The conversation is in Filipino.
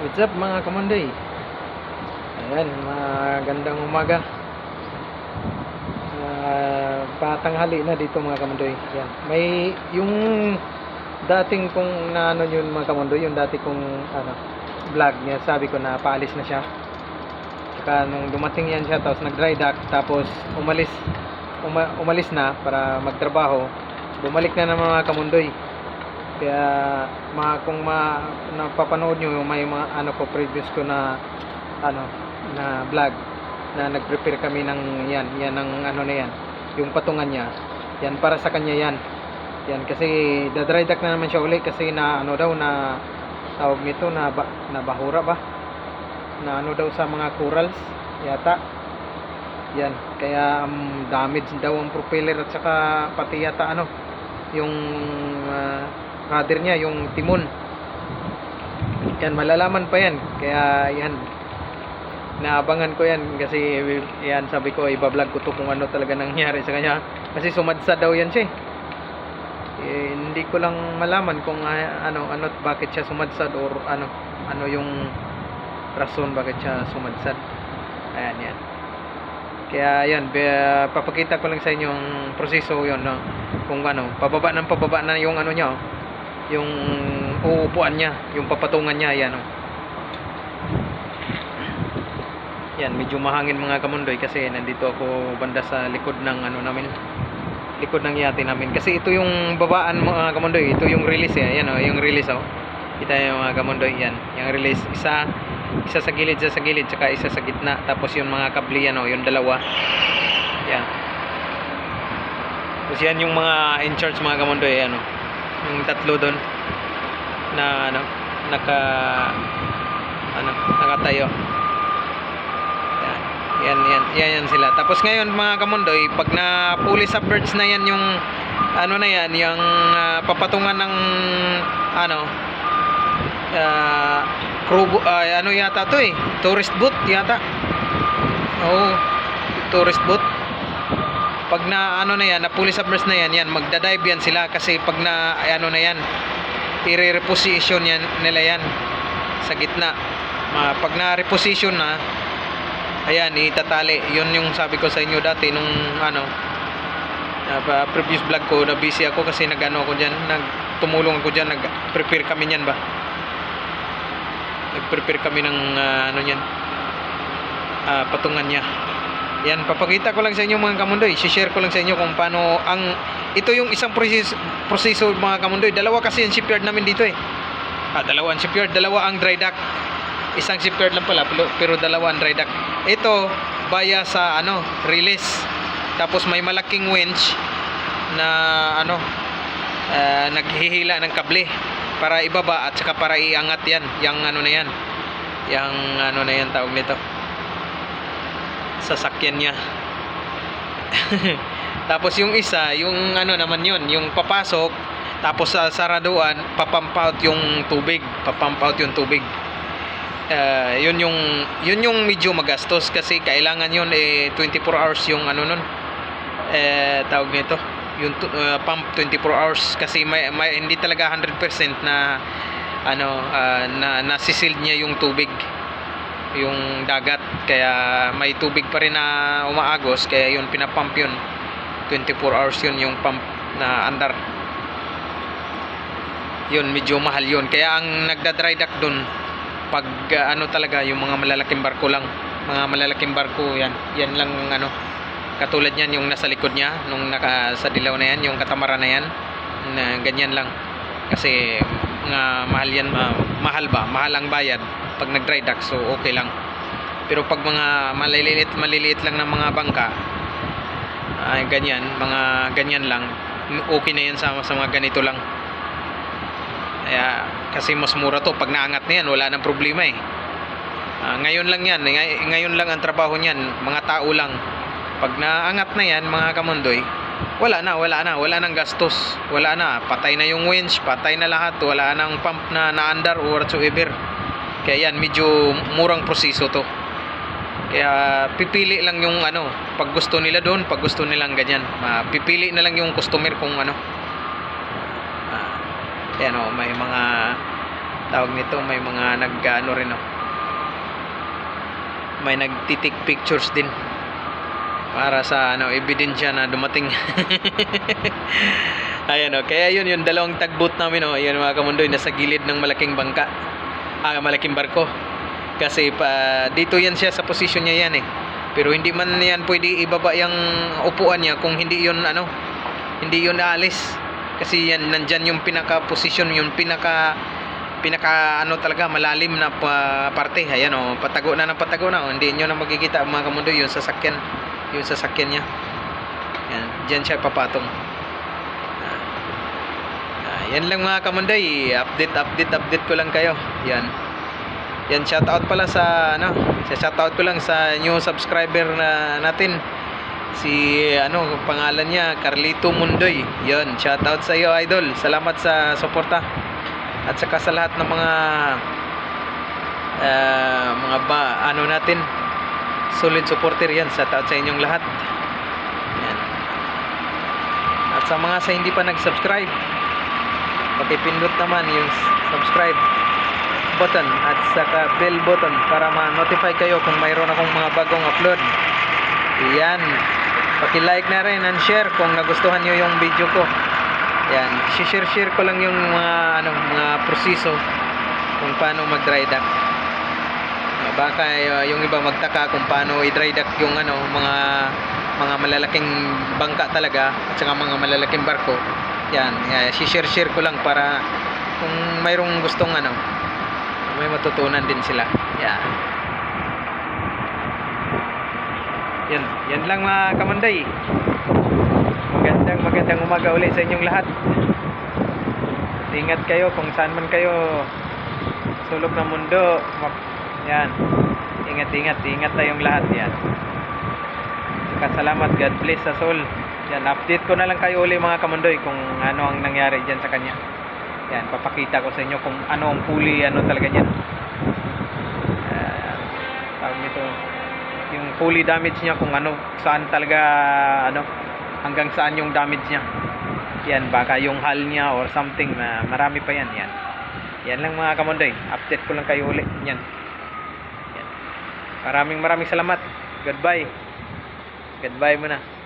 What's up mga kamonday? Ayan, magandang umaga. Ah, patanghali na dito mga kamondoy. Yan. May yung dating kong na ano yun mga kamondoy, yung dati kong ano vlog niya, sabi ko na paalis na siya. Saka nung dumating yan siya, tapos nag-dry dock, tapos umalis uma- umalis na para magtrabaho. Bumalik na ng mga kamondoy. Kaya mga kung ma napapanood nyo may mga ano ko previous ko na ano na vlog na nag-prepare kami ng yan, yan ang ano na yan, yung patungan niya. Yan para sa kanya yan. Yan kasi dadry duck na naman siya uli kasi na ano daw na tawag nito na ba, na bahura ba? Na ano daw sa mga corals yata. Yan, kaya um, damage daw ang propeller at saka pati yata ano yung ah, rudder niya, yung timon. Yan, malalaman pa yan. Kaya yan, naabangan ko yan kasi yan sabi ko ibablog ko to kung ano talaga nangyari sa kanya. Kasi sumadsa daw yan siya. eh. Eh, hindi ko lang malaman kung ah, ano ano bakit siya sumadsad or ano ano yung rason bakit siya sumadsad. Ayan yan. Kaya yan, be- papakita ko lang sa inyo yung proseso yon no. Kung ano, pababa ng pababa na yung ano niya, oh. Yung uupuan niya, yung papatungan niya, yan oh. Yan, medyo mahangin mga kamundoy kasi nandito ako banda sa likod ng ano namin. Likod ng yate namin. Kasi ito yung babaan mga kamundoy, ito yung release eh. Yan oh, yung release oh. Kita niyo mga kamundoy, yan. Yung release isa isa sa gilid, isa sa gilid, tsaka isa sa gitna. Tapos yung mga kabli yan oh, yung dalawa. Yan. Tapos yan yung mga in charge mga kamundoy, ano. Yung tatlo doon na ano, naka ano, nakatayo. Yan. Yan, yan, yan, sila. Tapos ngayon mga kamundoy, pag na fully submerged na yan yung ano na yan, yung ah, papatungan ng ano, ah, crew, ah, ano yata to eh, tourist boat yata. Oo, tourist boat. Pag na ano na yan, na fully submerged na yan, yan magda-dive yan sila kasi pag na ano na yan, i-reposition yan nila yan sa gitna. Ma, pag na reposition na, ayan, itatali. Yun yung sabi ko sa inyo dati nung ano, uh, previous vlog ko na busy ako kasi nag-ano ako diyan, nagtumulong ako diyan, nag-prepare kami niyan ba. Nag-prepare kami ng ah, ano niyan, ah, patungan niya. Yan, papakita ko lang sa inyo mga kamundoy. share ko lang sa inyo kung paano ang ito yung isang proseso, proseso mga kamundoy. Dalawa kasi yung shipyard namin dito eh. Ah, dalawa ang shipyard, dalawa ang dry dock. Isang shipyard lang pala, pero, dalawa ang dry dock. Ito, baya sa ano, release. Tapos may malaking winch na ano, ah, naghihila ng kable para ibaba at saka para iangat yan. Yang ano na yan. Yang ano na yan tawag nito sasakyan niya. tapos yung isa, yung ano naman yun, yung papasok, tapos sa saraduan, papump out yung tubig, papump out yung tubig. Eh, yun yung yun yung medyo magastos kasi kailangan yun eh 24 hours yung ano nun. Eh tawag nito, yung uh, pump 24 hours kasi may, may hindi talaga 100% na ano ah, na nasisil niya yung tubig yung dagat. Kaya may tubig pa rin na umaagos kaya yun pinapump yun. 24 hours yun yung pump na andar. Yun medyo mahal yun. Kaya ang nagda-dry dock dun pag uh, ano talaga yung mga malalaking barko lang. Mga malalaking barko yan. Yan lang ano. Katulad yan yung nasa likod niya nung naka sa dilaw na yan yung katamaran na yan na ganyan lang. Kasi nga mahal yan ma- mahal ba? Mahal ang bayad pag nag dry dock so okay lang. Pero pag mga maliliit maliliit lang ng mga bangka ay ganyan mga ganyan lang okay na yan sa, sa mga ganito lang. Kaya kasi mas mura to. Pag naangat na yan wala nang problema eh. Ah, ngayon lang yan ngay- ngayon lang ang trabaho niyan mga tao lang. Pag naangat na yan mga kamundoy wala na, wala na, wala nang gastos. Wala na, patay na yung winch, patay na lahat, wala nang pump na naandar or whatsoever. Kaya yan, medyo murang proseso to. Kaya pipili lang yung ano, pag gusto nila doon, pag gusto nilang ganyan. Pipili na lang yung customer kung ano. Ah, yan o, may mga tawag nito may mga nag ano rin oh. may nagtitik pictures din para sa ano ebidensya na dumating ayan oh kaya yun yung dalawang tagboat namin oh ayan mga kamundoy nasa gilid ng malaking bangka ah malaking barko. Kasi pa dito yan siya sa posisyon niya yan eh. Pero hindi man yan pwede ibaba yung upuan niya kung hindi yun ano hindi yun aalis. Kasi yan nandyan yung pinaka posisyon yung pinaka pinaka ano talaga malalim na pa, parte. Ayan oh patago na ng patago na oh. hindi nyo na magkikita mga kamundo yung sasakyan yung sasakyan niya. Yan dyan siya papatong yan lang mga kamundoy update update update ko lang kayo. Yan. Yan shoutout pala sa ano sa shoutout ko lang sa new subscriber na natin. Si ano pangalan niya Carlito Mundoy. Yon shoutout sa iyo idol. Salamat sa suporta. At saka sa lahat ng mga ah, mga ba ano natin. Solid supporter yan. Shoutout sa inyong lahat. Yan. At sa mga sa hindi pa nag-subscribe pakipindot naman yung subscribe button at saka bell button para ma-notify kayo kung mayroon akong mga bagong upload. Yan. Paki-like na rin and share kung nagustuhan nyo yung video ko. Yan. Share-share ko lang yung mga ano mga proseso kung paano mag-dry dock Ah, baka uh, yung iba magtaka kung paano i-dry dock yung ano mga mga malalaking bangka talaga at saka mga malalaking barko yan, yan share-share ko lang para kung mayroong gustong ano may matutunan din sila. Yan. Yan, yan lang mga kamanday. Magandang magandang umaga ulit sa inyong lahat. Ingat kayo kung saan man kayo sulok ng mundo. Yan. Ingat ingat ingat tayong lahat yan. Saka salamat God bless sa soul yan update ko na lang kayo uli mga kamandoy kung ano ang nangyari dyan sa kanya. Yan papakita ko sa inyo kung ano ang puli ano talaga niyan. Uh, tawag nito yung fully damage niya kung ano saan talaga ano hanggang saan yung damage niya. Yan baka yung hull niya or something na marami pa yan yan. Yan lang mga kamondoy update ko lang kayo ulit yan. Yan. Maraming maraming salamat. Goodbye. Goodbye muna